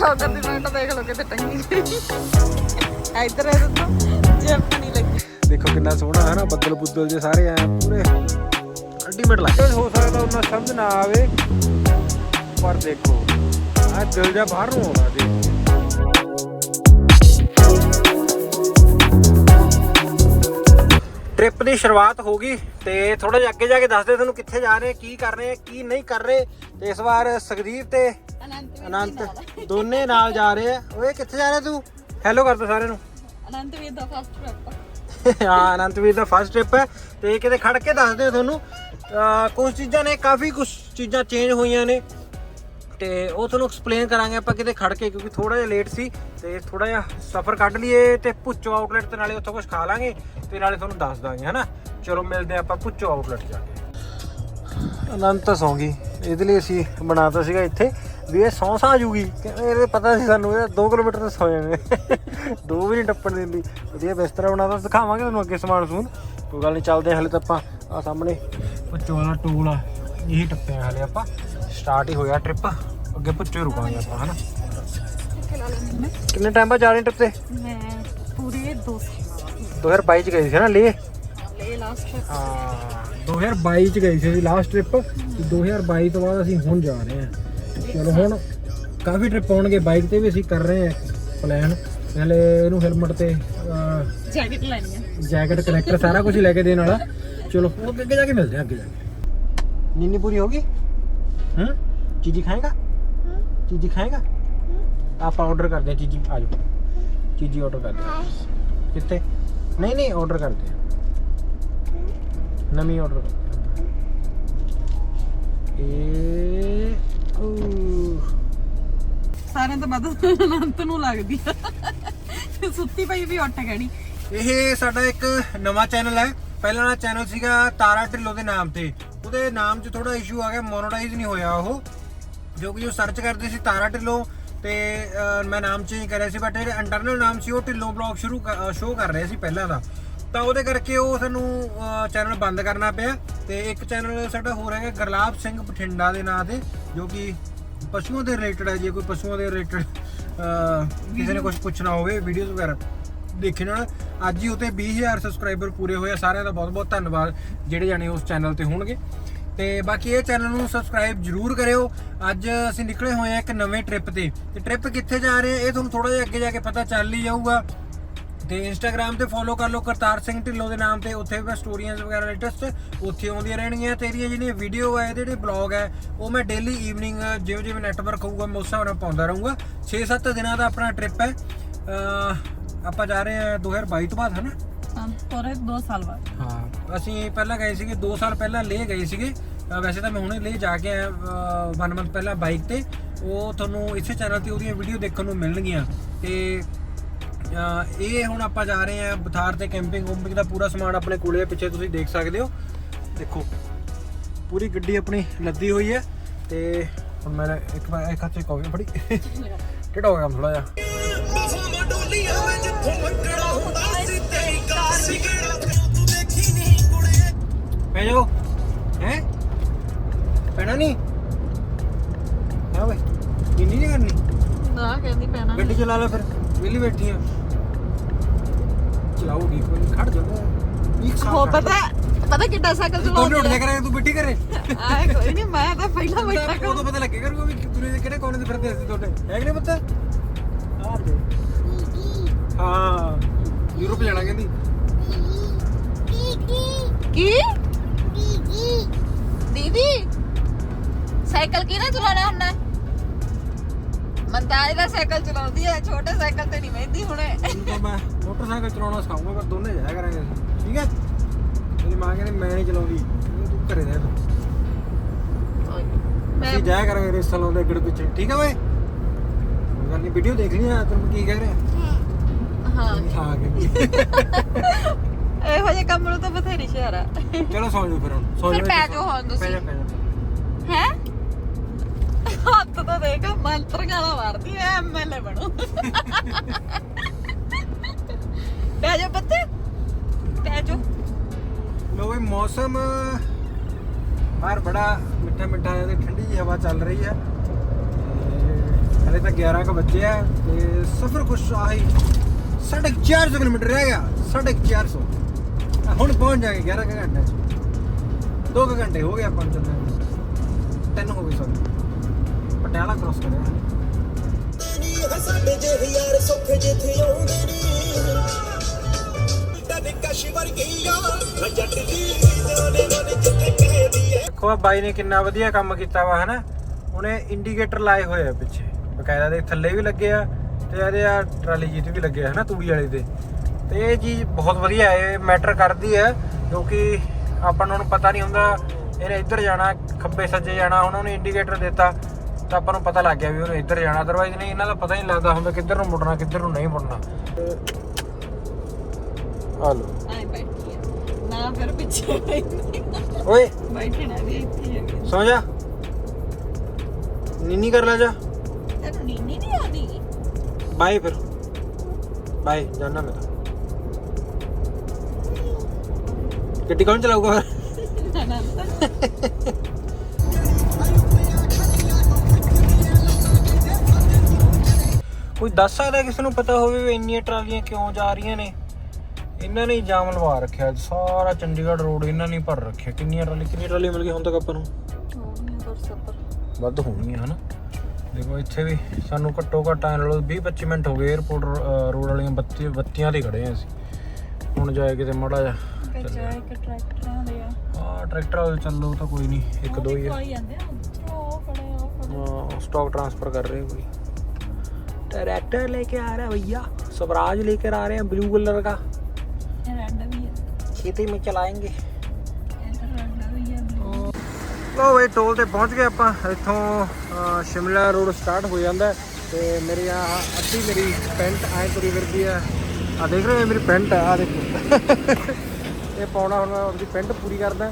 Blogger ਦੀ minute ਦੇਖ ਲਓ ਕਿਤੇ ਟੰਗੀ ਗਈ। ਇੱਧਰ ਇਹਦੇ ਤੋਂ ਜਿਪ ਨਹੀਂ ਲੱਗੀ। ਦੇਖੋ ਕਿੰਨਾ ਸੋਹਣਾ ਹੈ ਨਾ ਬੱਦਲ ਬੁੱਦਲ ਜੇ ਸਾਰੇ ਆ ਪੂਰੇ। ਅਲਟੀਮੇਟ ਲੱਗ ਹੋ ਸਕਦਾ ਉਹਨਾਂ ਸਮਝ ਨਾ ਆਵੇ ਪਰ ਦੇਖੋ ਆ ਦਿਲ ਜਾ ਬਾਹਰ ਨੂੰ ਆਉਂਦਾ ਦੇਖ ਟ੍ਰਿਪ ਦੀ ਸ਼ੁਰੂਆਤ ਹੋ ਗਈ ਤੇ ਥੋੜਾ ਜਿਹਾ ਅੱਗੇ ਜਾ ਕੇ ਦੱਸਦੇ ਤੁਹਾਨੂੰ ਕਿੱਥੇ ਜਾ ਰਹੇ ਕੀ ਕਰ ਰਹੇ ਕੀ ਨਹੀਂ ਕਰ ਰਹੇ। ਤੇ ਇਸ ਵਾਰ ਸੁਖਦੀਪ ਤੇ ਅਨੰਤ ਦੋਨੇ ਨਾਲ ਜਾ ਰਹੇ ਆ। ਓਏ ਕਿੱਥੇ ਜਾ ਰਿਹਾ ਤੂੰ? ਹੈਲੋ ਕਰ ਦੋ ਸਾਰਿਆਂ ਨੂੰ। ਅਨੰਤ ਵੀਰ ਦਾ ਫਸਟ ਟ੍ਰਿਪ ਹਾਂ ਅਨੰਤਵੀਰ ਦਾ ਫਸਟ ਟ੍ਰਿਪ ਹੈ। ਤੇ ਕਿਤੇ ਖੜ ਕੇ ਦੱਸਦੇ ਆ ਤੁਹਾਨੂੰ। ਕੁਝ ਚੀਜ਼ਾਂ ਨੇ ਕਾਫੀ ਕੁਝ ਚੀਜ਼ਾਂ ਚੇਂਜ ਹੋਈਆਂ ਨੇ। ਤੇ ਉਹ ਤੁਹਾਨੂੰ ਐਕਸਪਲੇਨ ਕਰਾਂਗੇ ਆਪਾਂ ਕਿਤੇ ਖੜ ਕੇ ਕਿਉਂਕਿ ਥੋੜਾ ਜਿਹਾ ਲੇਟ ਸੀ। ਤੇ ਥੋੜਾ ਜਿਹਾ ਸਫ਼ਰ ਕੱਢ ਲਈਏ ਤੇ ਪੁੱਚੋ ਆਊਟਲੈਟ ਤੇ ਨਾਲੇ ਉੱਥੋਂ ਕੁਝ ਖਾ ਲਾਂਗੇ। ਤੇ ਨਾਲੇ ਤੁਹਾਨੂੰ ਦੱਸ ਦਾਂਗੇ ਹਨਾ? ਚਲੋ ਮਿਲਦੇ ਆਪਾਂ ਪੁੱਚੋ ਆਊਟਲੈਟ ਜਾ ਕੇ। ਅਨੰਤ ਤਾਂ ਸੌਂ ਗਈ। ਇਹਦੇ ਲਈ ਅਸੀਂ ਬਣਾਤਾ ਸੀਗਾ ਇੱਥੇ। ਵੀ ਇਹ ਸੌਂ ਸਾ ਜੂਗੀ। ਇਹਦੇ ਪਤਾ ਸੀ ਸਾਨੂੰ ਇਹ 2 ਕਿਲੋਮੀਟਰ ਤੇ ਸੌ ਜਾਣੇ। ਦੋ ਵੀ ਨਹੀਂ ਟੱਪਣ ਦਿੰਦੀ। ਵਧੀਆ ਬਿਸਤਰਾ ਬਣਾਤਾ ਦਿਖਾਵਾਂਗੇ ਤੁਹਾਨੂੰ ਅੱਗੇ ਸਮਾਨ ਸਮੂਨ। ਕੋਈ ਗੱਲ ਨਹੀਂ ਚੱਲਦੇ ਹਲੇ ਤਾਂ ਆਪਾਂ ਆ ਸਾਹਮਣੇ। ਪੁੱਚੋ ਵਾਲਾ ਟੂਲ ਆ ਇਹੀ ਟੱਪਿਆ ਹਲੇ ਆਪਾਂ। ਸਟਾਰਟ ਹੀ ਹੋਇਆ ਟ੍ਰਿਪ ਅੱਗੇ ਪੁੱਚੋ ਰੁਕਾਂਗੇ ਆਪਾਂ ਹਨਾ? ਕਿੰਨੇ ਟਾਈਮ ਬਾਅਦ ਜਾ ਰਹੇ ਟ੍ਰਿਪ ਤੇ? ਮੈਂ ਪੂਰੇ 2 ਸਾਲ 2022 ਚ ਗਏ ਸੀ ਨਾ ਲੇ? ਲੈ ਲਾਸਟ ਹਾਂ 2022 ਚ ਗਏ ਸੀ ਲਾਸਟ ਟ੍ਰਿਪ 2022 ਤੋਂ ਬਾਅਦ ਅਸੀਂ ਹੁਣ ਜਾ ਰਹੇ ਹਾਂ। ਚਲੋ ਹੁਣ ਕਾਫੀ ਟ੍ਰਿਪ ਹੋਣਗੇ ਬਾਈਕ ਤੇ ਵੀ ਅਸੀਂ ਕਰ ਰਹੇ ਹਾਂ ਪਲਾਨ ਪਹਿਲੇ ਇਹਨੂੰ ਹੈਲਮਟ ਤੇ ਜੈਕਟ ਲੈਣੀ ਹੈ ਜੈਕਟ ਕਨੈਕਟਰ ਸਾਰਾ ਕੁਝ ਲੈ ਕੇ ਦੇਣ ਵਾਲਾ। ਚਲੋ ਉਹ ਅੱਗੇ ਜਾ ਕੇ ਮਿਲਦੇ ਹਾਂ ਅੱਗੇ ਜਾ ਕੇ। ਨੀਨੀ ਪੂਰੀ ਹੋਗੀ ਹਾਂ? ਚੀਜੀ ਖਾਏਗਾ? ਚੀਜੀ ਖਾਏਗਾ? ਆਪਾਂ ਆਰਡਰ ਕਰਦੇ ਹਾਂ ਚੀਜੀ ਆ ਜਾਓ। ਚੀਜੀ ਆਰਡਰ ਕਰਦੇ ਹਾਂ। ਕਿੱਥੇ? ਨਹੀਂ ਨਹੀਂ ਆਰਡਰ ਕਰਦੇ ਹਾਂ। ਨਵੀਂ ਆਰਡਰ ਕਰਦੇ ਹਾਂ। ਇਹ ਓ ਸਾਰਿਆਂ ਤੋਂ ਵੱਧ ਅਨੰਤ ਨੂੰ ਲੱਗਦੀ ਆ। ਸੁੱਤੀ ਪਈ ਵੀ ਉੱਠ ਗਣੀ ਇਹ ਸਾਡਾ ਇੱਕ ਨਵਾਂ ਚੈਨਲ ਹੈ। ਪਹਿਲਾਂ ਵਾਲਾ ਚੈਨਲ ਸੀਗਾ ਤਾਰਾ ਢਿੱਲੋਂ ਦੇ ਨਾਮ ਤੇ। ਉਹਦੇ ਨਾਮ 'ਚ ਥੋੜਾ ਇਸ਼ੂ ਆ ਗਿਆ ਮੋਨੋਟਾਈਜ਼ ਨਹੀਂ ਹੋਇਆ ਉਹ। ਜੋ ਕਿ ਉਹ ਸਰਚ ਕਰਦੇ ਸੀ ਤਾਰਾ ਢਿੱਲੋਂ ਤੇ ਮੈਂ ਨਾਮ ਚੇਂਜ ਕਰਿਆ ਸੀ ਬਟ ਜਿਹੜੇ ਇੰਟਰਨਲ ਨਾਮ ਸੀ, ਉਹ ਢਿੱਲੋਂ ਬਲੌਗ ਸ਼ੁਰੂ ਸ਼ੋਅ ਕਰ ਰਹੇ ਸੀ ਪਹਿਲਾਂ ਦਾ। ਤਾਂ ਉਹਦੇ ਕਰਕੇ ਉਹ ਸਾਨੂੰ ਚੈਨਲ ਬੰਦ ਕਰਨਾ ਪਿਆ। ਤੇ ਇੱਕ ਚੈਨਲ ਸਾਡਾ ਹੋਰ ਹੈਗਾ, ਗਰਲਾਬ ਸਿੰਘ ਬਠਿੰਡਾ ਦੇ ਨਾਂ ਤੇ, ਜੋ ਕਿ ਪਸ਼ੂਆਂ ਦੇ ਰਿਲੇਟਡ ਹੈ ਜੇ ਕੋਈ ਪਸ਼ੂਆਂ ਦੇ ਰਿਲੇਟਡ ਕਿਸੇ ਨੇ ਕੁਝ ਪੁੱਛਣਾ ਹੋਵੇ ਵੀਡੀਓਜ਼ ਵਗੈਰਾ ਦੇਖਣ ਨਾਲ ਅੱਜ ਹੀ ਉਤੇ 20000 ਸਬਸਕ੍ਰਾਈਬਰ ਪੂਰੇ ਹੋਏ ਆ, ਸਾਰਿਆਂ ਦਾ ਬਹੁਤ ਬਹੁਤ ਧੰਨਵਾਦ, ਜਿਹੜੇ ਜਾਣੇ ਉਸ ਚੈਨਲ ਤੇ ਹੋਣਗੇ। ਤੇ ਬਾਕੀ ਇਹ ਚੈਨਲ ਨੂੰ ਸਬਸਕ੍ਰਾਈਬ ਜਰੂਰ ਕਰਿਓ। ਅੱਜ ਅਸੀਂ ਨਿਕਲੇ ਹੋਏ ਆ ਇੱਕ ਨਵੇਂ ਟ੍ਰਿਪ ਤੇ। ਤੇ ਟ੍ਰਿਪ ਕਿੱਥੇ ਜਾ ਰਹੇ ਆ, ਇਹ ਤੁਹਾਨੂੰ ਥੋੜਾ ਜਿਹਾ ਅੱਗੇ ਜਾ ਕੇ ਪਤਾ ਚੱਲ ਹੀ ਜਾਊਗਾ। ਤੇ ਇੰਸਟਾਗ੍ਰam ਤੇ ਫੋਲੋ ਕਰ ਲਓ ਕਰਤਾਰ ਸਿੰਘ ਢਿੱਲੋਂ ਦੇ ਨਾਮ ਤੇ। ਉੱਥੇ ਵੀ ਸਟੋਰੀਆਂ ਵਗੈਰਾ ਲੇਟੈਸਟ ਉੱਥੇ ਆਉਂਦੀਆਂ ਰਹਿਣਗੀਆਂ। ਤੇ ਇਹਦੀਆਂ ਜਿਹੜੀਆਂ ਵੀਡੀਓ ਹੈ ਜਿਹੜੇ ਬਲੌਗ ਹੈ ਉਹ ਮੈਂ ਡੇਲੀ ਈਵਨਿੰਗ ਜਿਵੇਂ ਜਿਵੇਂ ਨੈਟਵਰਕ ਹੋਊਗਾ ਮੈਂ ਉਸ ਹਿਸਾਬ ਨਾਲ ਪਾਉਂਦਾ ਰਹੂੰਗਾ। 6-7 ਦਿਨਾਂ ਦਾ ਆਪਣਾ ਟ੍ਰਿਪ ਹੈ। ਆਪਾਂ ਜਾ ਰਹੇ ਹਾਂ 2022 ਤੋਂ ਬਾਅਦ ਹੈ ਨਾ ਪੂਰੇ 2 ਸਾਲ ਬਾਅਦ। ਹਾਂ ਅਸੀਂ ਪਹਿਲਾਂ ਗਏ ਸੀਗੇ 2 ਸਾਲ ਪਹਿਲਾਂ ਲੇ ਗਏ ਸੀਗੇ। ਵੈਸੇ ਤਾਂ ਮੈਂ ਹੁਣੇ ਲੇ ਜਾ ਕੇ ਆਇਆ 1 ਮੰਥ ਪਹਿਲਾਂ ਬਾਈਕ ਤੇ। ਉਹ ਤੁਹਾਨੂੰ ਇਸੇ ਚੈਨਲ ਤੇ ਉਹਦੀਆਂ ਵੀਡੀਓ ਦੇਖਣ ਨੂੰ ਮਿਲਣਗੀਆਂ। ਤੇ ਇਹ ਹੁਣ ਆਪਾਂ ਜਾ ਰਹੇ ਹਾਂ ਬਥਾਰ ਤੇ ਕੈਂਪਿੰਗ ਕੁੰਪਿੰਗ ਦਾ ਪੂਰਾ ਸਮਾਨ ਆਪਣੇ ਕੋਲੇ ਪਿੱਛੇ ਤੁਸੀਂ ਦੇਖ ਸਕਦੇ ਹੋ। ਦੇਖੋ ਪੂਰੀ ਗੱਡੀ ਆਪਣੀ ਲੱਦੀ ਹੋਈ ਹੈ ਤੇ ਹੁਣ ਮੈਂ ਇੱਕ ਵਾਰ ਇੱਕ ਹੱਥ ਕਾਫੀ ਫੜੀ। ਕਿਹੜਾ ਹੋ ਗਿਆ ਥੋੜਾ ਜਿਹਾ? ਪੈ ਜਾਓ। ਹੈ? ਪੈਣਾ ਨਹੀਂ? ਹਾਂ ਵੇ ਇੰਨੀ ਨਹੀਂ ਕਰਨੀ? ਨਾ ਕਹਿੰਦੀ ਪੈਣਾ ਗੱਡੀ ਚਲਾ ਲੈ ਫਿਰ ਵਿਹਲੀ ਬੈਠੀ ਆ। ਚਲਾਉਗੀ ਕੋਈ ਨੀ, ਖੜ ਜਾ। ਇੱਕ ਹੋ ਪਤਾ ਪਤਾ ਕਿੱਡਾ ਸਾਈਕਲ ਤੂੰ ਉੱਠ ਜਾ ਕਰੇ ਤੂੰ ਬਿੱਟੀ ਕਰੇ। ਆਏ ਕੋਈ ਨਹੀਂ ਮੈਂ ਤਾਂ ਪਹਿਲਾਂ ਬੈਠਾ ਤਾਂ ਉਦੋਂ ਪਤਾ ਲੱਗੇਗਾ ਕਿ ਵੀ ਦੁਨੀਆ ਦੇ ਕਿਹੜੇ ਕੋਨੇ ਤੇ ਫਿਰਦੇ ਅਸੀਂ ਤੁਹਾਡੇ। ਹੈ ਕਿ ਨਹੀਂ ਪਤਾ? ਆ ਦੇ ਹਾਂ ਯੂਰਪ ਜਾਣਾ ਕਹਿੰਦੀ। ਕੀ? ਦੀਦੀ? ਸਾਈਕਲ ਕਿਹਨੇ ਚਲਾਉਣਾ ਹੁੰਦਾ? ਮੰਦਾਜ ਦਾ ਸਾਈਕਲ ਚਲਾਉਂਦੀ ਹੈ ਛੋਟੇ ਸਾਈਕਲ ਤੇ ਨਹੀਂ ਬਹਿੰਦੀ ਹੁਣੇ। ਤਾਂ ਮੈਂ ਮੋਟਰਸਾਈਕਲ ਚਲਾਉਣਾ ਸਿਖਾਉਂਗਾ ਪਰ ਦੋਨੇ ਜਾਇਆ ਕਰਾਂਗੇ ਅਸੀਂ। ਠੀਕ ਹੈ? ਮੇਰੀ ਮਾਂ ਕਹਿੰਦੀ ਮੈਂ ਨਹੀਂ ਚਲਾਉਂਦੀ। ਕਹਿੰਦੀ ਤੂੰ ਘਰੇ ਰਹਿ ਮੈਂ ਅਸੀਂ ਜਾਇਆ ਕਰਾਂਗੇ ਰੇਸਾਂ ਲਾਉਂਦੇ ਅੱਗੇ ਪਿੱਛੇ। ਠੀਕ ਹੈ ਓਏ? ਕੋਈ ਗੱਲ ਨਹੀਂ ਵੀਡੀਓ ਦੇਖ ਲਈ ਆ ਤੈਨੂੰ ਕੀ ਕਹਿ ਰਿਹਾ? ਹਾਂ। ਗਈ ਇਹੋ ਜਿਹੇ ਕੰਮ ਨੂੰ ਤਾਂ ਬਥੇਰੀ ਸ਼ਹਿਰ ਆ। ਚਲੋ ਸੌਂ ਜਾਓ ਫਿਰ ਹੁਣ। ਸੌਂ ਫਿਰ ਜਾਓ ਪੈ ਇੱਥੇ। ਜਾਓ ਹੁਣ ਤੁਸੀਂ। ਪੈ ਪੈ ਹੈ? ਹੱਥ ਤਾਂ ਦੇਖ ਮੰਤਰ ਗਾਲਾ ਮਾਰਦੀ ਐ ਐਮਐਲਏ ਬਣੋ। ਪੈ ਜਾ ਬੱਤੇ ਪੈ ਜਾ ਲੋ ਵੀ ਮੌਸਮ ਬਾਹਰ ਬੜਾ ਮਿੱਠਾ ਮਿੱਠਾ ਹੈ ਤੇ ਠੰਡੀ ਜਿਹੀ ਹਵਾ ਚੱਲ ਰਹੀ ਹੈ। ਤੇ ਹਲੇ ਤਾਂ 11 ਕ ਬੱਚੇ ਆ ਤੇ ਸਫ਼ਰ ਕੁਛ ਆਹੀ 450 ਕਿਲੋਮੀਟਰ ਰਹਿ ਗਿਆ 450 ਹੁਣ ਪਹੁੰਚ ਜਾਗੇ 11 ਕੁ ਘੰਟੇ ਚ। 2 ਘੰਟੇ ਹੋ ਗਏ ਆਪਾਂ ਨੂੰ ਚੱਲਦੇ। ਤਿੰਨ ਹੋ ਗਏ ਸੌਰੀ ਪਟਿਆਲਾ ਕ੍ਰੋਸ ਕਰਿਆ। ਹਲੇ। ਸਾਡੇ ਜਿਹੇ ਯਾਰ ਸੁੱਖ ਜਿੱਥੇ ਆਉਂਦੇ ਨੀ ਤਦ ਕਸ਼ ਵਰਗੀ ਆ ਜੱਟ ਦੀ ਜਾਨੇ ਮਨ ਜਿੱਥੇ ਕਹਿਦੀ ਐ ਦੇਖੋ ਆ ਬਾਈ ਨੇ ਕਿੰਨਾ ਵਧੀਆ ਕੰਮ ਕੀਤਾ ਵਾ, ਹਨਾ? ਉਹਨੇ ਇੰਡੀਕੇਟਰ ਲਾਏ ਹੋਏ ਆ ਪਿੱਛੇ। ਬਕਾਇਦਾ ਦੇ ਥੱਲੇ ਵੀ ਲੱਗੇ ਆ ਤੇ ਇਹਦੇ ਆ ਟਰਾਲੀ ਜੀ ਤੇ ਵੀ ਲੱਗੇ ਆ, ਹਨਾ, ਤੂੜੀ ਵਾਲੇ ਦੇ। ਤੇ ਇਹ ਚੀਜ਼ ਬਹੁਤ ਵਧੀਆ ਹੈ, ਇਹ ਮੈਟਰ ਕਰਦੀ ਹੈ, ਕਿਉਂਕਿ ਆਪਾਂ ਨੂੰ ਪਤਾ ਨਹੀਂ ਹੁੰਦਾ, ਇਹਨੇ ਇੱਧਰ ਜਾਣਾ, ਖੱਬੇ ਸੱਜੇ ਜਾਣਾ ਉਹਨਾਂ ਉਹਨੇ ਇੰਡੀਕੇਟਰ ਦਿੱਤਾ, ਤਾਂ ਆਪਾਂ ਨੂੰ ਪਤਾ ਲੱਗ ਗਿਆ ਵੀ ਉਹਨੇ ਇੱਧਰ ਜਾਣਾ। ਅਦਰਵਾਈਜ਼ ਨਹੀਂ, ਇਹਨਾਂ ਦਾ ਪਤਾ ਹੀ ਨਹੀਂ ਲੱਗਦਾ ਹੁੰਦਾ ਕਿੱਧਰ ਨੂੰ ਮੁੜਨਾ, ਕਿੱਧਰ ਨੂੰ ਨਹੀਂ ਮੁੜਨਾ। ਆ ਲੋ ਆਏ ਬੈਠੀ ਆ। ਨਾ ਫਿਰ ਪਿੱਛੇ ਬੈਠੀ ਓਏ। ਬੈਠੇ ਨਾ ਵੀ ਇੱਥੇ ਹੈਗੇ ਸੌ ਜਾ। ਨੀਨੀ ਕਰ ਲੈ ਜਾ। ਤੈਨੂੰ ਨੀਂਦ ਨਹੀਂ ਆਉਂਦੀ? ਬਾਏ ਫਿਰ। ਬਾਏ ਜਾਣਾ ਮੈਂ ਤਾਂ। ਗੱਡੀ ਕੌਣ ਚਲਾਊਗਾ ਫਿਰ? ਨਾ ਨਾ। ਕੋਈ ਦੱਸ ਸਕਦਾ ਕਿਸੇ ਨੂੰ ਪਤਾ ਹੋਵੇ ਵੀ ਇੰਨੀਆਂ ਟਰਾਲੀਆਂ ਕਿਉਂ ਜਾ ਰਹੀਆਂ ਨੇ? ਇਹਨਾਂ ਨੇ ਜਾਮ ਲਵਾ ਰੱਖਿਆ। ਸਾਰਾ ਚੰਡੀਗੜ੍ਹ ਰੋਡ ਇਹਨਾਂ ਨੇ ਭਰ ਰੱਖਿਆ। ਕਿੰਨੀਆਂ ਟਰਾਲੀ ਕਿੰਨੀ ਟਰਾਲੀ ਮਿਲ ਗਈ ਹੁਣ ਤੱਕ ਆਪਾਂ ਨੂੰ? ਵੱਧ ਹੋਣਗੀਆਂ ਹਨਾ? ਦੇਖੋ ਇੱਥੇ ਵੀ ਸਾਨੂੰ ਘੱਟੋ ਘੱਟ ਐ ਲੋ 20 25 ਮਿੰਟ ਹੋ ਗਏ 에어ਪੋਰਟ ਰੋਡ ਵਾਲੀਆਂ ਬੱਤੀ ਬੱਤੀਆਂ ਤੇ ਖੜੇ ਆ ਅਸੀਂ। ਹੁਣ ਜਾਏ ਕਿਤੇ ਮੜਾ ਜਾ ਜਾਏ ਕਿ ਟਰੈਕਟਰ ਆਉਂਦੇ ਆ? ਟਰੈਕਟਰ ਚੱਲੋ ਤਾਂ ਕੋਈ ਨਹੀਂ ਇੱਕ ਦੋ ਹੀ ਆ। ਸਟਾਕ ਟ੍ਰਾਂਸਫਰ ਕਰ ਰਹੇ ਕੋਈ। ਟਰੈਕਟਰ ਲੈ ਕੇ ਆ ਰਿਹਾ ਭਈਆ। ਸਵਰਾਜ ਲੈ ਕੇ ਆ ਰਹੇ ਆ ਬਲੂ ਕਲਰ ਦਾ। ਆ खेती में चलाएंगे ਇਹ ਤਾਂ ਰੈੱਡ ਵੀ ਆ ਲੋ ਵੇ ਟੋਲ ਤੇ ਪਹੁੰਚ ਗਏ ਆਪਾਂ ਇੱਥੋਂ ਅਹ, ਸ਼ਿਮਲਾ ਰੋਡ ਸਟਾਰਟ ਹੋ ਜਾਂਦਾ ਹੈ ਤੇ ਮੇਰੀ ਆ ਅੱਧੀ ਮੇਰੀ ਪੈਂਟ ਐ ਤੁਰੀ ਫਿਰਦੀ ਆ ਆ ਦੇਖ ਰਹੇ ਹੋ ਇਹ ਮੇਰੀ ਪੈਂਟ ਆ ਆਹ ਦੇਖੋ ਇਹ ਪਾਉਣਾ ਹੁਣ ਮੈਂ ਆਪਣੀ ਪੈਂਟ ਪੂਰੀ ਕਰਦਾ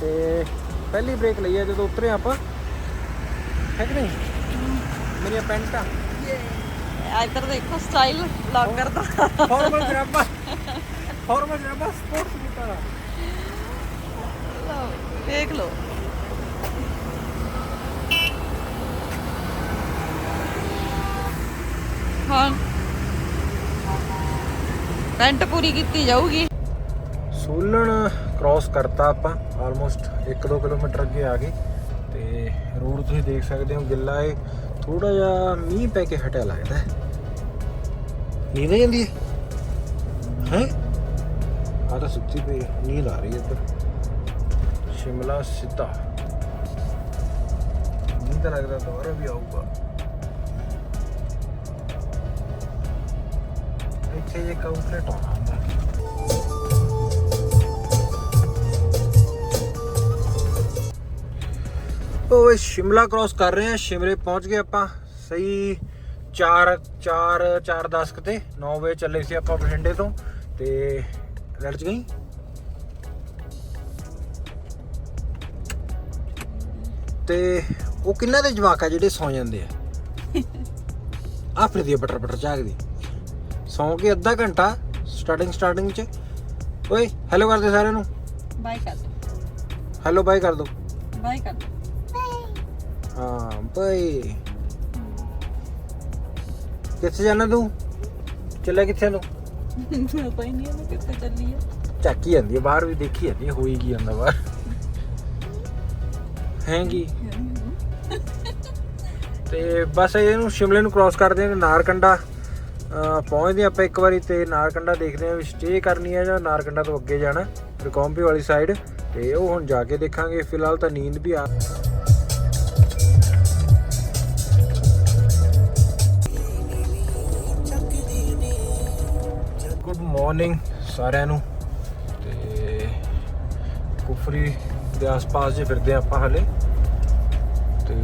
ਤੇ ਪਹਿਲੀ ਬ੍ਰੇਕ ਲਈ ਹੈ ਜਦੋਂ ਉਤਰੇ ਆਪਾਂ ਹੈ ਕਿ ਨਹੀਂ ਮੇਰੀਆਂ ਪੈਂਟਾਂ ਇੱਧਰ ਦੇਖੋ ਸਟਾਈਲ ਬਲੌਗਰ ਦਾ ਫਾਰਮਲ ਜਰਾਬਾ ਫਾਰਮਲ ਜਰਾਬਾ ਸਪੋਰਟਸ ਬੂਟਾਂ ਦਾ ਲਓ, ਦੇਖ ਲਓ। ਹਾਂ। ਪੈਂਟ ਪੂਰੀ ਕੀਤੀ ਜਾਊਗੀ। ਸੋਲਣ ਕ੍ਰਾਸ ਕਰਤਾ ਆਪਾਂ ਆਲਮੋਸਟ 1-2 ਕਿਲੋਮੀਟਰ ਅੱਗੇ ਆ ਗਏ। ਤੇ ਰੋਡ ਤੁਸੀਂ ਦੇਖ ਸਕਦੇ ਹੋ ਗਿੱਲਾ ਏ। ਥੋੜਾ ਜਿਹਾ ਮੀਂਹ ਪੈ ਕੇ ਹਟਿਆ ਲੱਗਦਾ। ਨੀਂਦ ਜਾਂਦੀ ਹੈ ਹੈ? ਆ ਤਾਂ ਸੁੱਤੀ ਪਈ ਨੀਂਦ ਆ ਰਹੀ ਹੈ ਇੱਧਰ। ਸ਼ਿਮਲਾ ਸਿੱਧਾ। ਨੀਂਦ ਲੱਗਦਾ ਦੁਬਾਰਾ ਵੀ ਆਊਗਾ। ਇੱਥੇ ਜੇ ਕਾਊਂਟਲੇਟ ਆਉਣਾ ਹੁੰਦਾ। ਉਹ ਸ਼ਿਮਲਾ ਕ੍ਰਾਸ ਕਰ ਰਹੇ ਆ, ਸ਼ਿਮਲੇ ਪਹੁੰਚ ਗਏ ਆਪਾਂ। ਸਹੀ 4 4 4 10 ਤੇ 9 ਵਜੇ ਚੱਲੇ ਸੀ ਆਪਾਂ ਬਠਿੰਡੇ ਤੋਂ। ਤੇ ਰੜ ਚ ਗਈ ਤੇ ਉਹ ਕਿੰਨਾ ਦੇ ਜਵਾਕ ਆ ਜਿਹੜੇ ਸੌ ਜਾਂਦੇ ਆ? ਆ ਦੀ ਬਟਰ ਬਟਰ ਝਾਕਦੀ ਸੌ ਕੇ ਅੱਧਾ ਘੰਟਾ ਸਟਾਰਟਿੰਗ ਸਟਾਰਟਿੰਗ ਚ। ਓਏ ਹੈਲੋ ਕਰਦੇ ਸਾਰਿਆਂ ਨੂੰ। ਬਾਈ ਕਰ ਦੋ। ਹੈਲੋ ਬਾਈ ਕਰ ਦੋ। ਬਾਈ ਕਰ ਦੋ। ਹਾਂ ਬਈ ਕਿੱਥੇ ਜਾਣਾ ਤੂੰ? ਚੱਲਿਆ ਕਿੱਥੇ ਨੂੰ ਪਤਾ ਹੀ ਨਹੀਂ ਉਹਨੂੰ ਕਿੱਥੇ ਚੱਲੀ ਆ। ਚੱਕੀ ਜਾਂਦੀ ਹੈ ਬਾਹਰ ਵੀ ਦੇਖੀ ਜਾਂਦੀ ਹੈ ਹੋਈ ਕੀ ਜਾਂਦਾ ਬਾਹਰ। ਹੈਂਗੀ ਤੇ ਬਸ ਇਹਨੂੰ ਸ਼ਿਮਲੇ ਨੂੰ ਕ੍ਰਾਸ ਕਰਦੇ ਹਾਂ ਨਾਰਕੰਡਾ। ਅਹ ਪਹੁੰਚਦੇ ਹਾਂ ਆਪਾਂ ਇੱਕ ਵਾਰੀ ਤੇ ਨਾਰਕੰਡਾ ਦੇਖਦੇ ਹਾਂ ਵੀ ਸਟੇ ਕਰਨੀ ਹੈ ਜਾਂ ਨਾਰਕੰਡਾ ਤੋਂ ਅੱਗੇ ਜਾਣਾ ਰਿਕੌਂਪੀ ਵਾਲੀ ਸਾਈਡ ਤੇ ਉਹ ਹੁਣ ਜਾ ਕੇ ਦੇਖਾਂਗੇ, ਫਿਲਹਾਲ ਤਾਂ ਨੀਂਦ ਵੀ ਆ ਮਾਰਨਿੰਗ ਸਾਰਿਆਂ ਨੂੰ। ਤੇ ਕੁਫਰੀ ਦੇ ਆਸ-ਪਾਸ ਜੇ ਫਿਰਦੇ ਹਾਂ ਆਪਾਂ ਹਲੇ। ਤੇ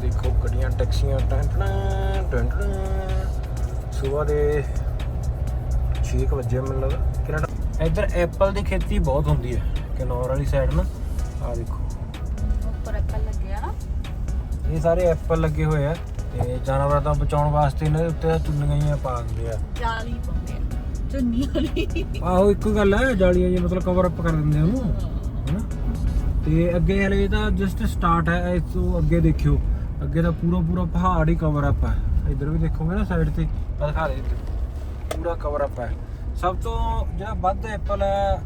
ਦੇਖੋ ਗੱਡੀਆਂ ਟੈਕਸੀਆਂ ਟੈਂਟਣਾ ਟੈਂਟਣਾ ਸਵੇਰ ਦੇ 6 ਵਜੇ ਮੈਨੂੰ ਲੱਗਦਾ। ਕਿੰਨਾ ਟਾ- ਇੱਧਰ ਐਪਲ ਦੀ ਖੇਤੀ ਬਹੁਤ ਹੁੰਦੀ ਹੈ ਕਿਨੌਰ ਵਾਲੀ ਸਾਈਡ ਨਾ। ਆ ਦੇਖੋ। ਉੱਪਰ ਐਪਲ ਲੱਗਿਆ ਨਾ। ਇਹ ਸਾਰੇ ਐਪਲ ਲੱਗੇ ਹੋਏ ਆ। ਤੇ ਜਾਨਵਰਾਂ ਤੋਂ ਬਚਾਉਣ ਵਾਸਤੇ ਇਹਨਾਂ ਦੇ ਉੱਤੇ ਚੁੰਨੀਆਂ ਜਿਹੀਆਂ ਪਾ ਦਿੰਦੇ ਆ। ਜਾਲੀ ਪਾਉਂਦੇ ਆ। ਚੁੰਨੀ ਵਾਲੀ। ਆਹੋ ਇੱਕੋ ਗੱਲ ਹੈ ਜਾਲੀਆਂ ਜੀ ਮਤਲਬ ਕਵਰ ਅਪ ਕਰ ਦਿੰਦੇ ਆ ਉਹਨੂੰ ਹਨਾ ਤੇ ਅੱਗੇ ਹਲੇ ਤਾਂ ਜਸਟ ਸਟਾਰਟ ਹੈ ਇਸ ਤੋਂ ਅੱਗੇ ਦੇਖਿਓ। ਅੱਗੇ ਤਾਂ ਪੂਰਾ ਪੂਰਾ ਪਹਾੜ ਹੀ ਕਵਰ ਅਪ ਹੈ। ਇੱਧਰ ਵੀ ਦੇਖੋਗੇ ਨਾ ਸਾਈਡ ਤੇ ਦਿਖਾ ਦੇ ਪੂਰਾ ਕਵਰ ਅਪ ਹੈ। ਸਭ ਤੋਂ ਜਿਹੜਾ ਵੱਧ ਐਪਲ ਹੈ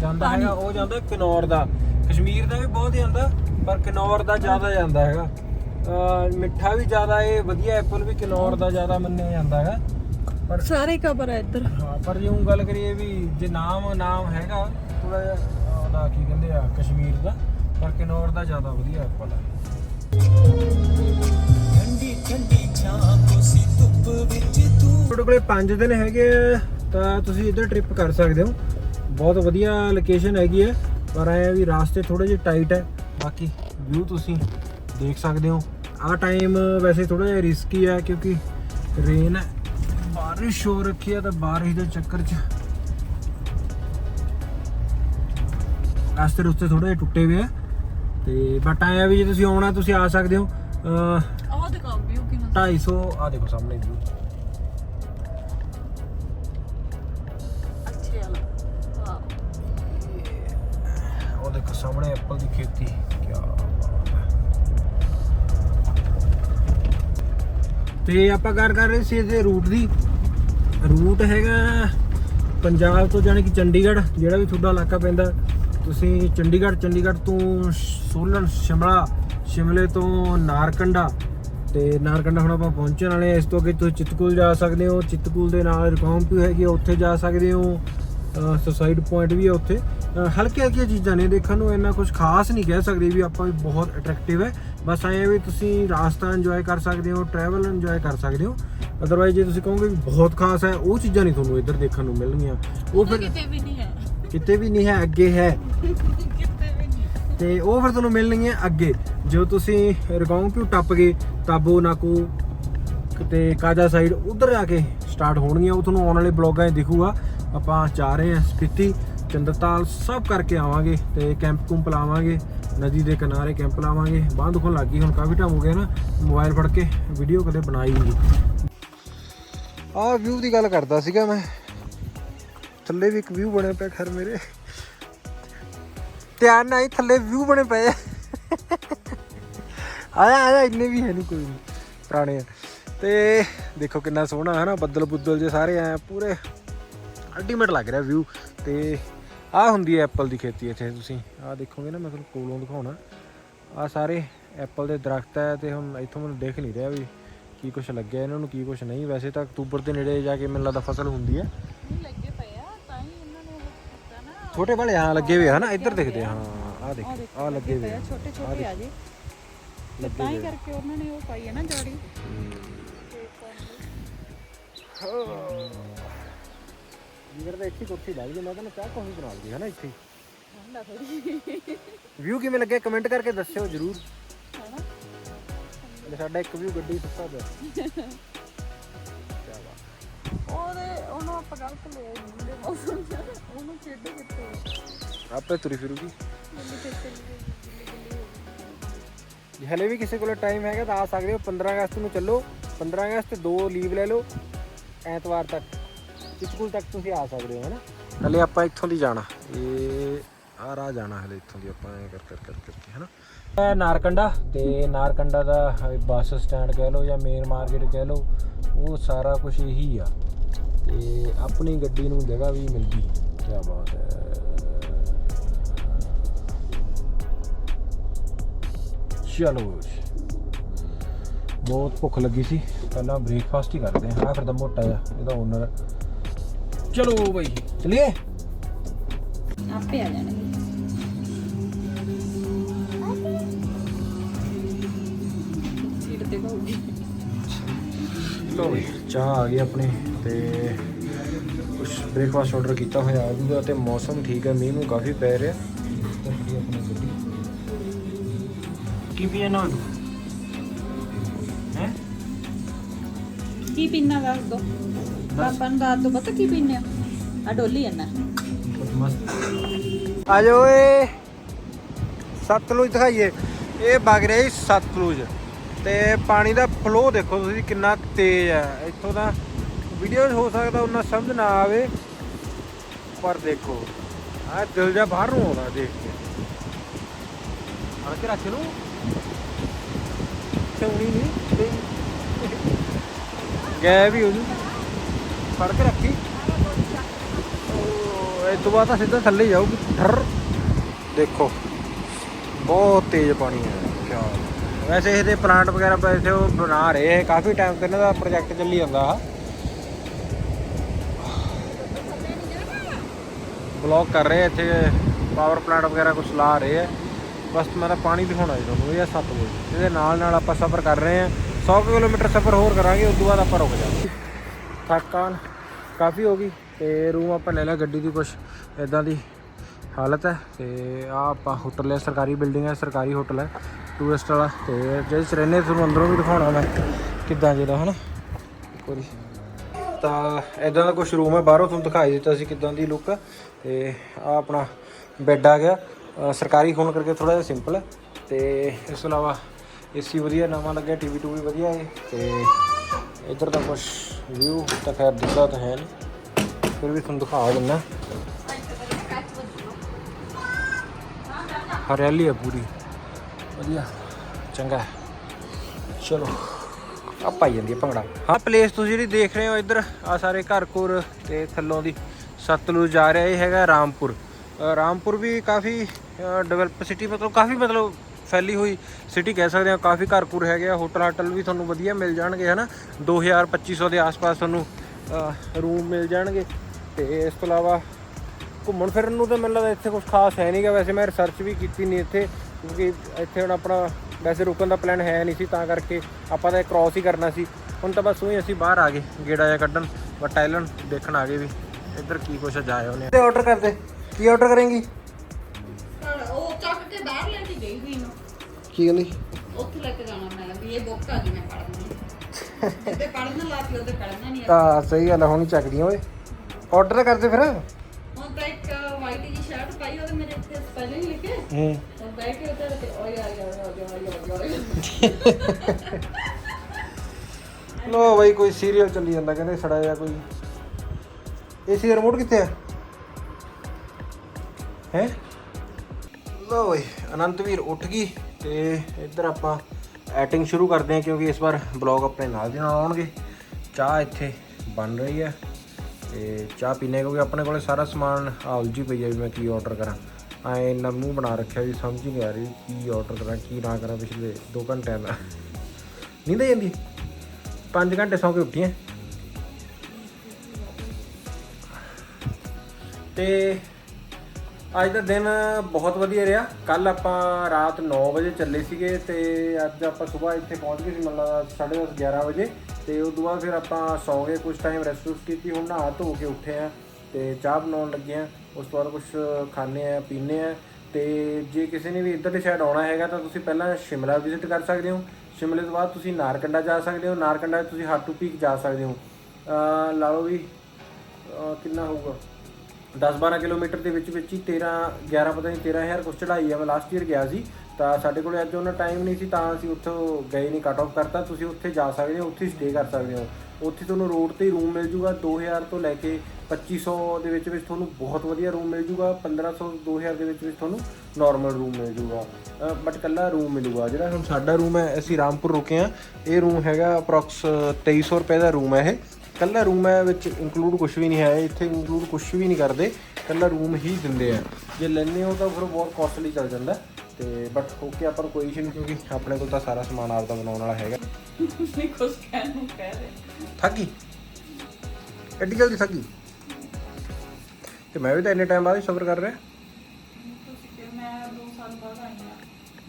ਜਾਂਦਾ ਹੈਗਾ ਉਹ ਜਾਂਦਾ ਕਿਨੌਰ ਦਾ। ਕਸ਼ਮੀਰ ਦਾ ਵੀ ਬਹੁਤ ਜਾਂਦਾ ਪਰ ਕਿਨੌਰ ਦਾ ਜ਼ਿਆਦਾ ਜਾਂਦਾ ਹੈਗਾ। ਮਿੱਠਾ ਵੀ ਜ਼ਿਆਦਾ ਇਹ ਵਧੀਆ ਐਪਲ ਵੀ ਕਿਨੌਰ ਦਾ ਜ਼ਿਆਦਾ ਮੰਨਿਆ ਜਾਂਦਾ ਹੈਗਾ। ਪਰ ਸਾਰੇ ਕਬਰ ਹੈ ਇੱਧਰ। ਹਾਂ ਪਰ ਜੇ ਉਹ ਗੱਲ ਕਰੀਏ ਵੀ ਜੇ ਨਾਮ ਨਾਮ ਹੈਗਾ ਥੋੜਾ ਜਿਹਾ ਉਹਦਾ ਕੀ ਕਹਿੰਦੇ ਆ ਕਸ਼ਮੀਰ ਦਾ ਪਰ ਕਿਨੌਰ ਦਾ ਜ਼ਿਆਦਾ ਵਧੀਆ ਐਪਲ ਹੈ ਠੰਡੀ ਠੰਡੀ ਛਾਂ ਕੋਸੀ ਧੁੱਪ ਵਿੱਚ ਤੂੰ। ਤੁਹਾਡੇ ਕੋਲੇ 5 ਦਿਨ ਹੈਗੇ ਆ, ਤਾਂ ਤੁਸੀਂ ਇੱਧਰ ਟ੍ਰਿਪ ਕਰ ਸਕਦੇ ਹੋ। ਬਹੁਤ ਵਧੀਆ ਲੋਕੇਸ਼ਨ ਹੈਗੀ ਹੈ ਪਰ ਐ ਵੀ ਰਾਸਤੇ ਥੋੜੇ ਜਿਹੇ ਟਾਈਟ ਹੈ ਬਾਕੀ ਵਿਊ ਤੁਸੀਂ ਦੇਖ ਸਕਦੇ ਹੋ। ਆਹ ਟਾਈਮ ਵੈਸੇ ਥੋੜਾ ਜਿਹਾ ਰਿਸਕੀ ਹੈ ਕਿਉਂਕਿ ਰੇਨ ਹੈ। ਬਾਰਿਸ਼ ਹੋ ਰੱਖੀ ਹੈ ਤਾਂ ਬਾਰਿਸ਼ ਦੇ ਚੱਕਰ 'ਚ ਰਸਤੇ ਰੁਸਤੇ ਥੋੜੇ ਜਿਹੇ ਟੁੱਟੇ ਹੋਏ ਆ। ਤੇ ਬਟ ਆਇਆ ਵੀ ਜੇ ਤੁਸੀਂ ਆਉਣਾ ਤੁਸੀਂ ਆ ਸਕਦੇ ਹੋ। ਆਹ ਦਿਖਾਓ ਵੀਊ ਕਿਵੇਂ 250 ਆ ਦੇਖੋ ਸਾਹਮਣੇ ਵਿਊ ਅੱਛੇ ਵਾਲਾ ਵਾਹ ਉਹ ਦੇਖੋ ਸਾਹਮਣੇ ਐਪਲ ਦੀ ਖੇਤੀ। ਤੇ ਆਪਾਂ ਗੱਲ ਕਰ ਰਹੇ ਸੀ ਇਹਦੇ ਰੂਟ ਦੀ। ਰੂਟ ਹੈਗਾ ਪੰਜਾਬ ਤੋਂ ਜਾਣੀ ਕਿ ਚੰਡੀਗੜ੍ਹ ਜਿਹੜਾ ਵੀ ਤੁਹਾਡਾ ਇਲਾਕਾ ਪੈਂਦਾ। ਤੁਸੀਂ ਚੰਡੀਗੜ੍ਹ ਚੰਡੀਗੜ੍ਹ ਤੋਂ ਸੋਲਨ ਸ਼ਿਮਲਾ ਸ਼ਿਮਲੇ ਤੋਂ ਨਾਰਕੰਡਾ ਤੇ ਨਾਰਕੰਡਾ ਹੁਣ ਆਪਾਂ ਪਹੁੰਚਣ ਵਾਲੇ ਆ ਇਸ ਤੋਂ ਅੱਗੇ ਤੁਸੀਂ ਚਿਤਕੂਲ ਜਾ ਸਕਦੇ ਹੋ। ਚਿਤਕੂਲ ਦੇ ਨਾਲ ਰਿਕੌਂਪੀ ਹੈਗੀ ਆ, ਉੱਥੇ ਜਾ ਸਕਦੇ ਹੋ। ਸੁਸਾਈਡ ਪੁਆਇੰਟ ਵੀ ਹੈ ਉੱਥੇ। ਅ, ਹਲਕੀਆਂ ਹਲਕੀਆਂ ਚੀਜ਼ਾਂ ਨੇ ਦੇਖਣ ਨੂੰ ਇੰਨਾ ਕੁਝ ਖਾਸ ਨਹੀਂ ਕਹਿ ਸਕਦੇ ਵੀ ਆਪਾਂ ਵੀ ਬਹੁਤ ਅਟਰੈਕਟਿਵ ਹੈ। ਬਸ ਐਂ ਵੀ ਤੁਸੀਂ ਰਾਸਤਾ ਇੰਜੋਏ ਕਰ ਸਕਦੇ ਹੋ ਟਰੈਵਲ ਇੰਜੋਏ ਕਰ ਸਕਦੇ ਹੋ। ਅਦਰਵਾਈਜ਼ ਜੇ ਤੁਸੀਂ ਕਹੋਗੇ ਵੀ ਬਹੁਤ ਖਾਸ ਹੈ ਉਹ ਚੀਜ਼ਾਂ ਨਹੀਂ ਤੁਹਾਨੂੰ ਇੱਧਰ ਦੇਖਣ ਨੂੰ ਮਿਲਣਗੀਆਂ। ਉਹ ਫਿਰ ਕਿਤੇ ਵੀ ਨਹੀਂ ਹੈ। ਕਿਤੇ ਵੀ ਨਹੀਂ ਹੈ ਅੱਗੇ ਹੈ। ਤੇ ਉਹ ਫਿਰ ਤੁਹਾਨੂੰ ਮਿਲਣਗੀਆਂ ਅੱਗੇ। ਜੋ ਤੁਸੀਂ ਰਗੌਂਕਿਊ ਟੱਪ ਗਏ ਤਾਬੋ ਨਾਕੂ ਕਿਤੇ ਕਾਜਾ ਸਾਈਡ ਉਧਰ ਜਾ ਕੇ ਸਟਾਰਟ ਹੋਣਗੀਆਂ। ਉਹ ਤੁਹਾਨੂੰ ਆਉਣ ਵਾਲੇ ਬਲੌਗਾਂ 'ਚ ਦਿਖੂਗਾ। ਆਪਾਂ ਜਾ ਰਹੇ ਹਾਂ ਸਪਿੱਤੀ ਚੰਦਰਤਾਲ ਸਭ ਕਰਕੇ ਆਵਾਂਗੇ ਤੇ ਕੈਂਪ ਕੁੰਪ ਲਾਵਾਂਗੇ, ਨਦੀ ਦੇ ਕਿਨਾਰੇ ਕੈਂਪ ਲਾਵਾਂਗੇ। ਬਾਂਹ ਦੁਖਣ ਲੱਗੀ ਹੁਣ ਕਾਫੀ ਟਾਈਮ ਹੋ ਗਿਆ ਨਾ ਮੋਬਾਈਲ ਫੜ ਕੇ ਵੀਡੀਓ ਕਦੇ ਬਣਾਈ ਨਹੀਂ ਆਹ ਵਿਊ ਦੀ ਗੱਲ ਕਰਦਾ ਸੀਗਾ ਮੈਂ। ਥੱਲੇ ਵੀ ਇੱਕ ਵਿਊ ਬਣਿਆ ਪਿਆ, ਖਰ ਮੇਰੇ। ਧਿਆਨ ਨਾਲ ਹੀ ਥੱਲੇ ਵਿਊ ਬਣੇ ਪਏ ਆ। ਆਇਆ ਆਇਆ, ਇੰਨੇ ਵੀ ਹੈ ਨਹੀਂ ਕੋਈ ਪੁਰਾਣੇ ਤੇ ਦੇਖੋ ਕਿੰਨਾ ਸੋਹਣਾ ਹੈ ਨਾ ਬੱਦਲ ਬੁੱਦਲ ਜੇ ਸਾਰੇ ਆਏ ਪੂਰੇ। ਅਲਟੀਮੇਟ ਲੱਗ ਰਿਹਾ ਵਿਊ ਤੇ ਆਹ ਹੁੰਦੀ ਹੈ ਐਪਲ ਦੀ ਖੇਤੀ ਇੱਥੇ ਤੁਸੀਂ। ਆਹ ਦੇਖੋਗੇ ਨਾ ਮੈਂ ਤੁਹਾਨੂੰ ਕੋਲੋਂ ਦਿਖਾਉਣਾ। ਆਹ ਸਾਰੇ ਐਪਲ ਦੇ ਦਰਖਤ ਹੈ ਤੇ ਹੁਣ ਇੱਥੋਂ ਮੈਨੂੰ ਦਿਖ ਨਹੀਂ ਰਿਹਾ ਵੀ ਕੀ ਕੁਝ ਲੱਗਿਆ ਇਹਨਾਂ ਨੂੰ ਕੀ ਕੁਝ ਨਹੀਂ। ਵੈਸੇ ਤਾਂ ਅਕਤੂਬਰ ਦੇ ਨੇੜੇ ਜਾ ਕੇ ਮੈਨੂੰ ਲੱਗਦਾ ਫਸਲ ਹੁੰਦੀ ਹੈ। ਨਹੀਂ ਲੱਗੇ ਪਏ ਆ ਤਾਂ ਹੀ ਇਹਨਾਂ ਨੇ ਉਹ ਕੀਤਾ ਨਾ। ਛੋਟੇ ਵਾਲੇ ਹਾਂ ਲੱਗੇ ਹੋਏ ਆ ਨਾ ਇੱਧਰ ਦਿਖਦੇ ਆ। ਹਾਂ ਆਹ ਦੇਖ ਆਹ ਲੱਗੇ ਹੋਏ ਆ ਛੋਟੇ ਛੋਟੇ ਆ ਜੀ। ਤੇ ਹੀ ਕਰਕੇ ਉਹਨਾਂ ਨੇ ਉਹ ਪਾਈ ਹੈ ਨਾ ਜਾੜੀ। ਜਿਗਰ ਤਾਂ ਇੱਥੇ ਕੁਰਸੀ ਲੱਗ ਜੇ ਮੈਂ ਕਹਿੰਦਾ ਚਾਹ ਕਾਫੀ ਬਣਾ ਲਈਏ ਹਨਾ ਇੱਥੇ ਠੰਡਾ ਥੋੜੀ ਵਿਊ ਕਿਵੇਂ ਲੱਗਿਆ ਕਮੈਂਟ ਕਰਕੇ ਦੱਸਿਓ ਜਰੂਰ। ਸਾਡਾ ਇੱਕ ਵਿਊ ਗੱਡੀ ਸੁੱਤਾ ਪਿਆ। ਕੀ ਬਾਤ ਉਹਦੇ ਉਹਨੂੰ ਆਪਾਂ ਗਲਤ ਲੈ ਆਏ ਮੁੰਡੇ ਮੌਸਮ ਚ ਉਹਨੂੰ ਖੇਡ ਕਿੱਥੇ? ਆਪੇ ਤੁਰੀ ਫਿਰੂਗੀ। ਮੈਨੂੰ ਹੋ ਜੇ ਹਲੇ ਵੀ ਕਿਸੇ ਕੋਲ ਟਾਈਮ ਹੈਗਾ ਤਾਂ ਆ ਸਕਦੇ ਹੋ। 15 ਅਗਸਤ ਨੂੰ ਚੱਲੋ। 15 ਅਗਸਤ ਦੋ ਲੀਵ ਲੈ ਲਓ। ਐਤਵਾਰ ਤੱਕ। ਸਕੂਲ ਤੱਕ ਤੁਸੀਂ ਆ ਸਕਦੇ ਹੋ ਹਨਾ ਹਲੇ ਆਪਾਂ ਇੱਥੋਂ ਦੀ ਜਾਣਾ। ਇਹ ਆ ਰਾਹ ਜਾਣਾ ਹਲੇ ਇੱਥੋਂ ਦੀ ਆਪਾਂ ਐ ਕਰ ਕਰ ਕਰ ਕਰਕੇ ਹਨਾ ਇਹ ਨਾਰਕੰਡਾ ਤੇ ਨਾਰਕੰਡਾ ਦਾ ਬੱਸ ਸਟੈਂਡ ਕਹਿ ਲਓ ਜਾਂ ਮੇਨ ਮਾਰਕੀਟ ਕਹਿ ਲਓ ਉਹ ਸਾਰਾ ਕੁਝ ਇਹੀ ਆ। ਤੇ ਆਪਣੀ ਗੱਡੀ ਨੂੰ ਜਗ੍ਹਾ ਵੀ ਮਿਲ ਗਈ। ਕੀ ਬਾਤ ਹੈ। ਚਲੋ ਬਹੁਤ ਭੁੱਖ ਲੱਗੀ ਸੀ। ਪਹਿਲਾਂ ਬ੍ਰੇਕਫਾਸਟ ਹੀ ਕਰਦੇ ਹਾਂ। ਆ ਫਿਰ ਤਾਂ ਮੋਟਾ ਜਿਹਾ ਇਹਦਾ ਓਨਰ ਚਲੋ ਬਈ ਚਲਿਏ? ਆਪੇ ਆ ਜਾਣਗੇ। ਸੀਟ ਤੇ ਕਹੂਗੀ ਲੋ ਬਈ ਚਾਹ ਆ ਗਈ ਆਪਣੀ ਤੇ ਕੁਝ ਬ੍ਰੇਕਫਾਸਟ ਆਰਡਰ ਕੀਤਾ ਹੋਇਆ ਆ ਜੂਗਾ ਤੇ ਮੌਸਮ ਠੀਕ ਹੈ ਮੀਂਹ ਨੂੰ ਕਾਫੀ ਪੈ ਰਿਹਾ। ਤੇ ਖੜੀ ਆਪਣੀ ਗੱਡੀ ਕੀ ਪੀਏ ਨਾ ਹੈ? ਕੀ ਪੀਣਾ ਦੱਸ ਦੋ। ਪਾਪਾ ਨੂੰ ਦੱਸ ਦੋ ਪਤਾ ਕੀ ਪੀਣੇ ਆ ਆ ਡੋਲੀ ਇਹਨਾਂ। ਆ ਜਾਓ ਏ ਸਤਲੁਜ ਦਿਖਾਈਏ। ਇਹ ਵਗ ਰਿਹਾ ਜੀ ਸਤਲੁਜ। ਤੇ ਪਾਣੀ ਦਾ ਫਲੋ ਦੇਖੋ ਤੁਸੀਂ ਕਿੰਨਾ ਤੇਜ਼ ਹੈ ਇੱਥੋਂ ਦਾ ਵੀਡੀਓ ਹੋ ਸਕਦਾ ਉਹਨਾਂ ਸਮਝ ਨਾ ਆਵੇ। ਪਰ ਦੇਖੋ, ਆ ਦਿਲ ਜਾ ਬਾਹਰ ਨੂੰ ਆਉਂਦਾ ਦੇਖ ਕੇ। ਫੜ ਕੇ ਰੱਖ ਇਹਨੂੰ। ਕਿਉਣੀ ਨਹੀਂ। ਗਏ ਵੀ ਉਹਨੂੰ ਫੜ ਕੇ ਰੱਖੀ। ਇਹ ਤੋਂ ਬਾਅਦ ਤਾਂ ਸਿੱਧਾ ਥੱਲੇ ਜਾਊਗੀ ਠਰ ਦੇਖੋ, ਬਹੁਤ ਤੇਜ਼ ਪਾਣੀ ਹੈ। ਕਿਆ ਵੈਸੇ ਇਹਦੇ ਪਲਾਂਟ ਵਗੈਰਾ ਵੈਸੇ ਉਹ ਬਣਾ ਰਹੇ ਹੈ ਕਾਫੀ ਟਾਈਮ ਤੋਂ ਇਹਨਾਂ ਦਾ ਪ੍ਰੋਜੈਕਟ ਚੱਲੀ ਜਾਂਦਾ ਆ। ਬਲੌਕ ਕਰ ਰਹੇ ਇੱਥੇ ਪਾਵਰ ਪਲਾਂਟ ਵਗੈਰਾ ਕੁਝ ਲਾ ਰਹੇ ਆ। ਬਸ ਮੈਂ ਤਾਂ ਪਾਣੀ ਦਿਖਾਉਣਾ ਜੀ ਤੁਹਾਨੂੰ, ਇਹ ਆ ਸਤਲੁਜ ਇਹਦੇ ਨਾਲ ਨਾਲ ਆਪਾਂ ਸਫ਼ਰ ਕਰ ਰਹੇ ਆ। 100 ਕਿਲੋਮੀਟਰ ਸਫ਼ਰ ਹੋਰ ਕਰਾਂਗੇ, ਉਸ ਤੋਂ ਬਾਅਦ ਆਪਾਂ ਰੁਕ ਜਾਵਾਂਗੇ ਥਕਾਨ ਕਾਫੀ ਹੋ ਗਈ ਤੇ ਰੂਮ ਆਪਾਂ ਲੈ ਲਿਆ ਗੱਡੀ ਦੀ ਕੁਛ ਇਦਾਂ ਦੀ ਹਾਲਤ ਹੈ ਤੇ ਆ ਆਪਾਂ ਹੋਟਲ ਹੈ, ਸਰਕਾਰੀ ਬਿਲਡਿੰਗ ਹੈ, ਸਰਕਾਰੀ ਹੋਟਲ ਹੈ ਟੂਰਿਸਟ ਵਾਲਾ ਤੇ ਜਿਹੜੇ ਚ ਰਹਿੰਦੇ ਤੁਹਾਨੂੰ ਅੰਦਰੋਂ ਵੀ ਦਿਖਾਉਣਾ ਮੈਂ ਕਿੱਦਾਂ ਜਿਹੜਾ, ਹਨਾ? ਇੱਕ ਵਾਰੀ। ਤਾਂ ਇਦਾਂ ਦਾ ਕੁਝ ਰੂਮ ਹੈ, ਬਾਹਰੋਂ ਤੁਹਾਨੂੰ ਦਿਖਾਈ ਦਿੱਤਾ ਸੀ ਕਿੱਦਾਂ ਦੀ ਲੁੱਕ ਤੇ ਆ ਆਪਣਾ ਬੈੱਡ ਆ ਗਿਆ। ਸਰਕਾਰੀ ਹੋਣ ਕਰਕੇ ਥੋੜਾ ਜਿਹਾ ਸਿੰਪਲ ਹੈ ਤੇ ਇਸ ਤੋਂ ਇਲਾਵਾ ਏਸੀ ਵਧੀਆ, ਨਵਾਂ ਲੱਗਿਆ ਟੀਵੀ ਟੂ ਵੀ ਵਧੀਆ ਹੈ ਤੇ ਇੱਧਰ ਦਾ ਕੁਝ ਵਿਊ ਤਾਂ ਖੈਰ ਦਿਖਦਾ ਤਾਂ ਹੈ ਨਹੀਂ। ਫਿਰ ਵੀ ਤੁਹਾਨੂੰ ਦਿਖਾ ਦਿੰਦਾ। ਹਰਿਆਲੀ ਹੈ ਪੂਰੀ। ਵਧੀਆ। ਚੰਗਾ। ਚਲੋ। ਆਪਾਂ ਹੀ ਜਾਂਦੀ ਹੈ ਭੰਗੜਾ। ਹਾਂ ਪਲੇਸ ਤੁਸੀਂ ਜਿਹੜੀ ਦੇਖ ਰਹੇ ਹੋ ਇੱਧਰ ਆ ਸਾਰੇ ਘਰ ਘੁਰ ਤੇ ਥੱਲੋਂ ਦੀ ਸਤਲੁਜ ਜਾ ਰਿਹਾ ਇਹ ਹੈਗਾ ਰਾਮਪੁਰ। ਰਾਮਪੁਰ ਵੀ ਕਾਫੀ ਡਿਵੈਲਪ ਸਿਟੀ ਮਤਲਬ ਕਾਫੀ ਮਤਲਬ ਫੈਲੀ ਹੋਈ ਸਿਟੀ ਕਹਿ ਸਕਦੇ ਹਾਂ ਕਾਫੀ ਘਰ ਘੁਰ ਹੈਗੇ ਆ ਹੋਟਲ ਹਾਟਲ ਵੀ ਤੁਹਾਨੂੰ ਵਧੀਆ ਮਿਲ ਜਾਣਗੇ ਹਨਾ? 2000 2500 ਦੇ ਆਸ-ਪਾਸ ਤੁਹਾਨੂੰ ਰੂਮ ਮਿਲ ਜਾਣਗੇ। ਤੇ ਇਸ ਤੋਂ ਇਲਾਵਾ ਘੁੰਮਣ ਫਿਰਨ ਨੂੰ ਤਾਂ ਮੈਨੂੰ ਲੱਗਦਾ ਇੱਥੇ ਕੁਝ ਖਾਸ ਹੈ ਨਹੀਂਗਾ ਵੈਸੇ ਮੈਂ ਰਿਸਰਚ ਵੀ ਕੀਤੀ ਨਹੀਂ ਇੱਥੇ ਕਿਉਂਕਿ ਇੱਥੇ ਹੁਣ ਆਪਣਾ ਵੈਸੇ ਰੁਕਣ ਦਾ ਪਲਾਨ ਹੈ ਨਹੀਂ ਸੀ ਤਾਂ ਕਰਕੇ ਆਪਾਂ ਤਾਂ ਕ੍ਰਾਸ ਹੀ ਕਰਨਾ ਸੀ। ਹੁਣ ਤਾਂ ਬਸ ਉਹੀ ਅਸੀਂ ਬਾਹਰ ਆ ਗਏ ਗੇੜਾ ਜਿਹਾ ਕੱਢਣ ਬਟ ਆਈਲੈਂਡ ਦੇਖਣ ਆ ਗਏ ਵੀ ਇੱਧਰ ਕੀ ਕੁਛ ਜਾਇਆ ਉਹਨੇ ਤੇ ਆਰਡਰ ਕਰਦੇ? ਕੀ ਆਰਡਰ ਕਰੇਂਗੀ? ਉਹ ਕੇ ਬਾਹਰ ਲੈ ਕੇ ਗਈ ਵੀ ਨੂੰ ਕੀ ਕਹਿੰਦੀ? ਉੱਥੇ ਲੈ ਕੇ ਜਾਣਾ ਮੈਂ ਵੀ ਇਹ ਬੁੱਕ ਆ ਗਈ ਮੈਂ ਪੜ੍ਹਨੀ ਜਿੱਦੇ ਪੜ੍ਹਨ ਲਾ ਕੇ ਉਹਦੇ ਪੜ੍ਹਨਾ ਨਹੀਂ ਆ। ਸਹੀ ਗੱਲ ਆ ਹੁਣੀ ਚੱਕਦੀਆਂ ਓਏ। ਆਰਡਰ ਕਰਦੇ ਫਿਰ? ਹੁਣ ਤਾਂ ਇੱਕ ਵਾਈਟ ਜੀ ਸ਼ਰਟ ਪਾਈ ਉਹਦੇ ਮੇਰੇ ਇੱਥੇ ਸਪੈਲਿੰਗ ਲਿਖੇ। ਹੂੰ। ਹੁਣ ਬੈਠ ਕੇ ਉੱਤੇ ਤੇ ਓਏ ਆ ਗਿਆ ਆ ਗਿਆ ਆ ਗਿਆ ਲੋ ਬਈ ਕੋਈ ਸੀਰੀਅਲ ਚੱਲੀ ਜਾਂਦਾ ਕਹਿੰਦੇ ਸੜਾ ਜਿਹਾ ਕੋਈ। ਏਸੀ ਦਾ ਰਿਮੋਟ ਕਿੱਥੇ ਆ? ਹੈ? ਲੋ ਬਈ। ਅਨੰਤਵੀਰ ਉੱਠ ਗਈ ਤੇ ਇੱਧਰ ਆਪਾਂ ਐਟਿੰਗ ਸ਼ੁਰੂ ਕਰਦੇ ਹਾਂ ਕਿਉਂਕਿ ਇਸ ਵਾਰ ਬਲੌਗ ਆਪਣੇ ਨਾਲ ਦੇ ਨਾਲ ਆਉਣਗੇ। ਚਾਹ ਇੱਥੇ ਬਣ ਰਹੀ ਹੈ ਤੇ ਚਾਹ ਪੀਣੇ ਕਿਉਂਕਿ ਆਪਣੇ ਕੋਲੇ ਸਾਰਾ ਸਮਾਨ ਆ ਪਈ ਹੈ ਵੀ ਮੈਂ ਕੀ ਆਰਡਰ ਕਰਾਂ। ਐ ਇੰਨਾ ਮੂੰਹ ਬਣਾ ਰੱਖਿਆ ਵੀ ਸਮਝ ਹੀ ਨਹੀਂ ਆ ਰਹੀ ਕੀ ਆਰਡਰ ਕਰਾਂ, ਕੀ ਨਾ ਕਰਾਂ ਪਿਛਲੇ 2 ਘੰਟਿਆਂ ਦਾ। ਨੀਂਦ ਆ ਜਾਂਦੀ 5 ਘੰਟੇ ਸੌਂ ਕੇ ਉੱਠੀਆਂ ਤੇ ਅੱਜ ਦਾ ਦਿਨ ਬਹੁਤ ਵਧੀਆ ਰਿਹਾ। ਕੱਲ ਆਪਾਂ ਰਾਤ 9 ਵਜੇ ਚੱਲੇ ਸੀਗੇ ਤੇ ਅੱਜ ਆਪਾਂ ਸਵੇਰ ਇੱਥੇ ਪਹੁੰਚ ਗਏ ਸੀ ਮਤਲਬ 10:30 11 ਵਜੇ ਤੇ ਉਸ ਤੋਂ ਬਾਅਦ ਫਿਰ ਆਪਾਂ ਸੌ ਗਏ ਕੁਝ ਟਾਈਮ ਰੈਸਟ ਰੂਸਟ ਕੀਤੀ, ਹੁਣ ਨਹਾ ਧੋ ਕੇ ਉੱਠੇ ਆ ਤੇ ਚਾਹ ਬਣਾਉਣ ਲੱਗੇ ਆ ਉਸ ਤੋਂ ਬਾਅਦ ਕੁਝ ਖਾਣੇ ਆ ਪੀਣੇ ਆ ਤੇ ਜੇ ਕਿਸੇ ਨੇ ਵੀ ਇੱਧਰ ਦੇ ਸ਼ਾਇਦ ਆਉਣਾ ਹੈਗਾ ਤਾਂ ਤੁਸੀਂ ਪਹਿਲਾਂ ਸ਼ਿਮਲਾ ਵਿਜ਼ਿਟ ਕਰ ਸਕਦੇ ਹੋ। ਸ਼ਿਮਲੇ ਤੋਂ ਬਾਅਦ ਤੁਸੀਂ ਨਾਰਕੰਡਾ ਜਾ ਸਕਦੇ ਹੋ। ਨਾਰਕੰਡਾ ਤੁਸੀਂ ਹਾਟੂ ਪੀਕ ਜਾ ਸਕਦੇ ਹੋ। ਲਾ ਲਓ ਵੀ ਕਿੰਨਾ ਹੋਊਗਾ? 10-12 ਕਿਲੋਮੀਟਰ ਦੇ ਵਿੱਚ ਵਿੱਚ ਹੀ 13 11 ਪਤਾ ਨਹੀਂ 13000 ਕੁਛ ਚੜਾਈ ਆ। ਮੈਂ ਲਾਸਟ ਈਅਰ ਗਿਆ ਸੀ, ਤਾਂ ਸਾਡੇ ਕੋਲ ਅੱਜ ਉਹਨਾਂ ਟਾਈਮ ਨਹੀਂ ਸੀ, ਤਾਂ ਅਸੀਂ ਉੱਥੋਂ ਗਏ ਨਹੀਂ ਕਟ ਆਫ ਕਰਤਾ। ਤੁਸੀਂ ਉੱਥੇ ਜਾ ਸਕਦੇ ਹੋ, ਉੱਥੇ ਸਟੇ ਕਰ ਸਕਦੇ ਹੋ। ਉੱਥੇ ਤੁਹਾਨੂੰ ਰੋਡ ਤੇ ਹੀ ਰੂਮ ਮਿਲ ਜੂਗਾ 2000 ਤੋਂ ਲੈ ਕੇ 2500 ਦੇ ਵਿੱਚ ਵਿੱਚ ਤੁਹਾਨੂੰ ਬਹੁਤ ਵਧੀਆ ਰੂਮ ਮਿਲ ਜੂਗਾ 1500 2000 ਦੇ ਵਿੱਚ ਵਿੱਚ ਤੁਹਾਨੂੰ ਨਾਰਮਲ ਰੂਮ ਮਿਲ ਜੂਗਾ। ਬਟ ਕੱਲਾ ਰੂਮ ਮਿਲੂਗਾ। ਜਿਹੜਾ ਹੁਣ ਸਾਡਾ ਰੂਮ ਹੈ, ਅਸੀਂ ਰਾਮਪੁਰ ਰੁਕੇ ਆ ਇਹ ਰੂਮ ਹੈਗਾ ਅਪਰੋਕਸ 2300 ਰੁਪਏ ਦਾ ਰੂਮ ਹੈ ਇਹ। ਕੱਲਾ ਰੂਮ ਹੈ ਵਿੱਚ ਇਨਕਲੂਡ ਕੁਝ ਵੀ ਨਹੀਂ ਹੈ ਇੱਥੇ ਇਨਕਲੂਡ ਕੁਝ ਵੀ ਨਹੀਂ ਕਰਦੇ ਕੱਲਾ ਰੂਮ ਹੀ ਦਿੰਦੇ ਆ। ਜੇ ਲੈਣੇ ਹੋ ਤਾਂ ਫਿਰ ਬਹੁਤ ਕਾਸਟਲੀ ਚੱਲ ਜਾਂਦਾ ਤੇ ਬਟ ਓਕੇ ਆਪਾਂ ਨੂੰ ਕੋਈ ਇਸ਼ੂ ਨਹੀਂ ਕਿਉਂਕਿ ਆਪਣੇ ਕੋਲ ਤਾਂ ਸਾਰਾ ਸਮਾਨ ਆਪਦਾ ਬਣਾਉਣ ਵਾਲਾ ਹੈਗਾ। ਨਹੀਂ ਕੁਝ ਕਹਿਣ ਨੂੰ ਕਹਿ ਰਹੇ ਥੱਕੀ ਐਡੀ ਜਲਦੀ ਥੱਕੀ ਤੇ ਮੈਂ ਵੀ ਤਾਂ ਇੰਨੇ ਟਾਈਮ ਬਾਅਦ ਹੀ ਸਫ਼ਰ ਕਰ ਰਿਹਾ। ਤੁਸੀਂ ਕਿ ਮੈਂ 2 ਸਾਲ ਬਾਅਦ ਆਈ ਹਾਂ।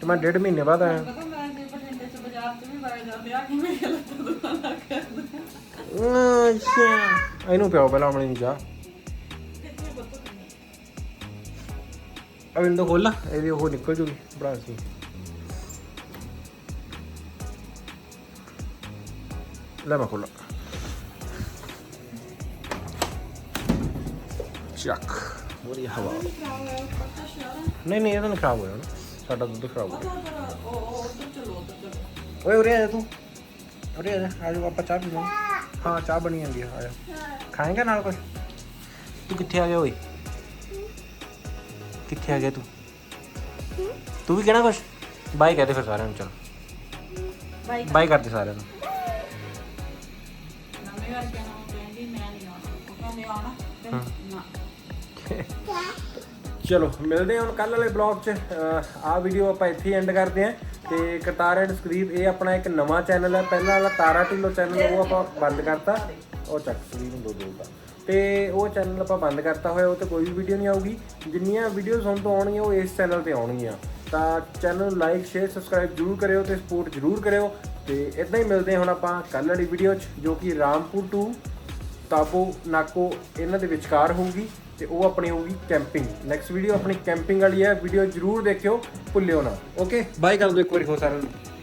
ਤੇ ਮੈਂ ਡੇਢ ਮਹੀਨੇ ਬਾਅਦ ਆਇਆ। ਪਤਾ ਮੈਂ ਬਠਿੰਡੇ ਚ ਬਾਜ਼ਾਰ ਚ ਵੀ ਵਗ ਜਾਂਦੇ ਆ ਕਿ ਮੇਰੇ ਲੱਤ ਦੁਕਾਨ ਲੱਗ ਕਰਦਾ ਅੱਛਾ। ਇਹਨੂੰ ਪਿਆਓ ਪਹਿਲਾਂ ਆਪਣੀ ਨੂੰ ਆ ਵਿੰਡੋ ਖੋਲਾ ਇਹਦੀ ਉਹ ਨਿਕਲ ਜੂਗੀ ਬੜਾ ਸੀ ਲੈ ਮੈਂ ਖੋਲਾ ਚੱਕ। ਵਧੀਆ ਹਵਾ। ਨਹੀਂ ਨਹੀਂ ਇਹਦਾ ਨਹੀਂ ਖਰਾਬ ਹੋਇਆ ਨਾ। ਸਾਡਾ ਦੁੱਧ ਖਰਾਬ ਹੋ ਗਿਆ ਓਏ ਉਰੇ ਆ ਜਾ ਤੂੰ। ਉਰੇ ਆ ਜਾ ਆ ਜਾ ਆਪਾਂ ਚਾਹ ਪੀਵਾਂ ਹਾਂ ਚਾਹ ਬਣੀ ਜਾਂਦੀ ਆ ਆ ਜਾ ਖਾਏਂਗਾ ਨਾਲ ਕੁਝ ਤੂੰ ਕਿੱਥੇ ਆ ਗਿਆ ਓਏ? ਕਿੱਥੇ ਆ ਗਿਆ ਤੂੰ? ਤੂੰ ਵੀ ਕਹਿਣਾ ਕੁਝ ਬਾਈ ਕਹਦੇ ਫਿਰ ਸਾਰਿਆਂ ਨੂੰ ਚਲ। ਬਾਈ ਬਾਈ ਕਰਦੇ ਸਾਰਿਆਂ ਨੂੰ। ਨਵੇਂ ਵਰਗਿਆਂ ਨੂੰ ਕਹਿੰਦੀ ਮੈਂ ਨਹੀਂ ਆਉਣਾ। ਉਹ ਕਹਿੰਦੇ ਆਉਣਾ ਤੇ ਨਾ। ਚਲੋ, ਮਿਲਦੇ ਹਾਂ ਹੁਣ ਕੱਲ ਵਾਲੇ ਬਲੌਗ 'ਚ। ਆਹ ਵੀਡੀਓ ਆਪਾਂ ਇੱਥੇ ਐਂਡ ਕਰਦੇ ਹਾਂ। ਤੇ ਕਰਤਾਰ ਐਂਡ ਸਕਰੀਬ ਇਹ ਆਪਣਾ ਇੱਕ ਨਵਾਂ ਚੈਨਲ ਹੈ। ਪਹਿਲਾਂ ਵਾਲਾ ਤਾਰਾ ਢਿੱਲੋਂ ਚੈਨਲ ਉਹ ਆਪਾਂ ਬੰਦ ਕਰਤਾ। ਉਹ ਚੱਕ ਸਕਰੀਨ ਨੂੰ ਦੋ ਦੋਗਾ ਤੇ ਉਹ ਚੈਨਲ ਆਪਾਂ ਬੰਦ ਕਰਤਾ ਹੋਇਆ, ਉਹ ਤੇ ਕੋਈ ਵੀ ਵੀਡੀਓ ਨਹੀਂ ਆਊਗੀ। ਜਿੰਨੀਆਂ ਵੀਡੀਓਜ਼ ਹੁਣ ਤੋਂ ਆਉਣਗੀਆਂ, ਉਹ ਇਸ ਚੈਨਲ ਤੇ ਆਉਣਗੀਆਂ। ਤਾਂ ਚੈਨਲ ਨੂੰ ਲਾਈਕ ਸ਼ੇਅਰ ਸਬਸਕ੍ਰਾਈਬ ਜਰੂਰ ਕਰਿਓ ਤੇ ਸਪੋਰਟ ਜਰੂਰ ਕਰਿਓ। ਤੇ ਇਦਾਂ ਹੀ ਮਿਲਦੇ ਹਾਂ ਹੁਣ ਆਪਾਂ ਕੱਲ੍ਹ ਵਾਲੀ ਵੀਡੀਓ 'ਚ, ਜੋ ਕਿ ਰਾਮਪੁਰ ਟੂ ਤਾਪੋ ਨਾਕੋ ਇਹਨਾਂ ਦੇ ਵਿਚਕਾਰ ਹੋਊਗੀ। ਤੇ ਉਹ ਆਪਣੀ ਹੋਊਗੀ ਕੈਂਪਿੰਗ ਨੈਕਸਟ ਵੀਡੀਓ ਆਪਣੀ ਕੈਂਪਿੰਗ ਵਾਲੀ ਹੈ। ਵੀਡੀਓ ਜਰੂਰ ਦੇਖਿਓ, ਭੁੱਲਿਓ ਨਾ। ਓਕੇ ਬਾਏ ਕਰ ਦਿਓ ਇੱਕ ਵਾਰੀ ਹੋ ਸਾਰਿਆਂ ਨੂੰ।